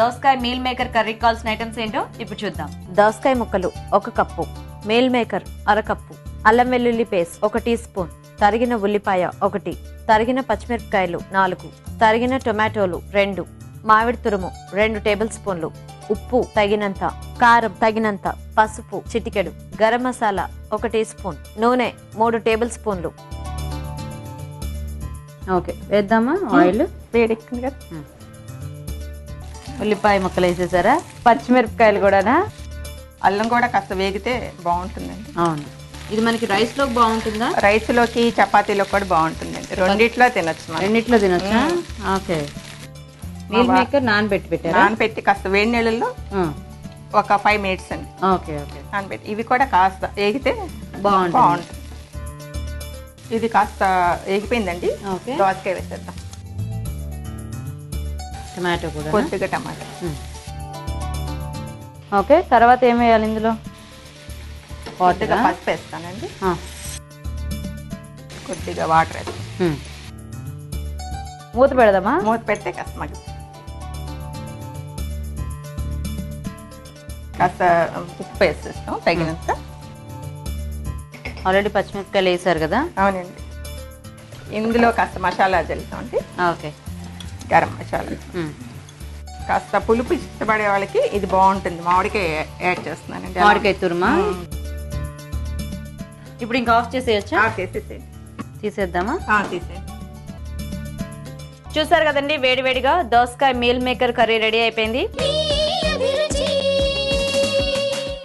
దోసకాయ meal maker curry కావాల్సిన items ఏంటో ఇప్పుడు చూద్దాం. దోసకాయ ముక్కలు ఒక కప్పు మీల్ మేకర్ అరకప్పు అల్లం వెల్లుల్లి పేస్ట్ ఒక టీ స్పూన్ తరిగిన ఉల్లిపాయ ఒకటి తరిగిన పచ్చిమిరపకాయలు నాలుగు తరిగిన టొమాటోలు రెండు మామిడి తురుము రెండు టేబుల్ స్పూన్లు ఉప్పు తగినంత కారం తగినంత పసుపు చిటికెడు గరం మసాలా ఒక టీ స్పూన్ నూనె మూడు టేబుల్ స్పూన్లు. ఓకే వేద్దామా? ఆయిల్? వేడెక్కింది కదా. ఉల్లిపాయ ముక్కలు వేసేసారా? పచ్చిమిరపకాయలు కూడానా? అల్లం కూడా కాస్త వేగితే బాగుంటుందండి. అవును. ఇది మనకి రైస్లో బాగుంటుందా? రైస్లోకి చపాతీలో కూడా బాగుంటుందండి. రెండిట్లో తినొచ్చు రెండిట్లో తినొచ్చా? ఓకే. మీల్ మేకర్ నానబెట్టి పెట్టారా నానబెట్టి కాస్త వేడి నీళ్ళల్లో ఒక ఫైవ్ మినిట్స్ అండి. Okay okay. నానబెట్టి ఇవి కూడా కాస్త వేగితే బాగుంటుంది. బాగుంటుంది. ఇది కాస్త వేగిపోయిందండి. దోసకాయ వేసేద్దాం. టమాటో కూడా కొద్దిగా టమాటా. ఓకే తర్వాత ఏం వేయాలి ఇందులో? కొద్దిగా పసుపు వేస్తానండి. కొద్దిగా వాటర్ వేస్తాను. మూత పెడదామా? మూత పెడితే కాస్త మగ్గి. కాస్త ఉప్పు వేసేస్తాం తగినంత. ఆల్రెడీ పచ్చిమిరపకాయలు వేసారు కదా? అవునండి. ఇందులో కాస్త మసాలా చల్లుతామండి ఓకే. గరం మసాలా. కాస్త పులుపు ఇష్టపడే వాళ్ళకి ఇది బాగుంటుంది. మామిడికాయ యాడ్ చేస్తున్నానండి మామిడికాయ తురుమా? ఇప్పుడు ఇంకా ఆఫ్ చేసేయచ్చా? చేసేసేయండి తీసేద్దామా? ఆ, తీసేయండి. చూసారు కదండి వేడివేడిగా దోసకాయ మీల్ మేకర్ కర్రీ రెడీ అయిపోయింది.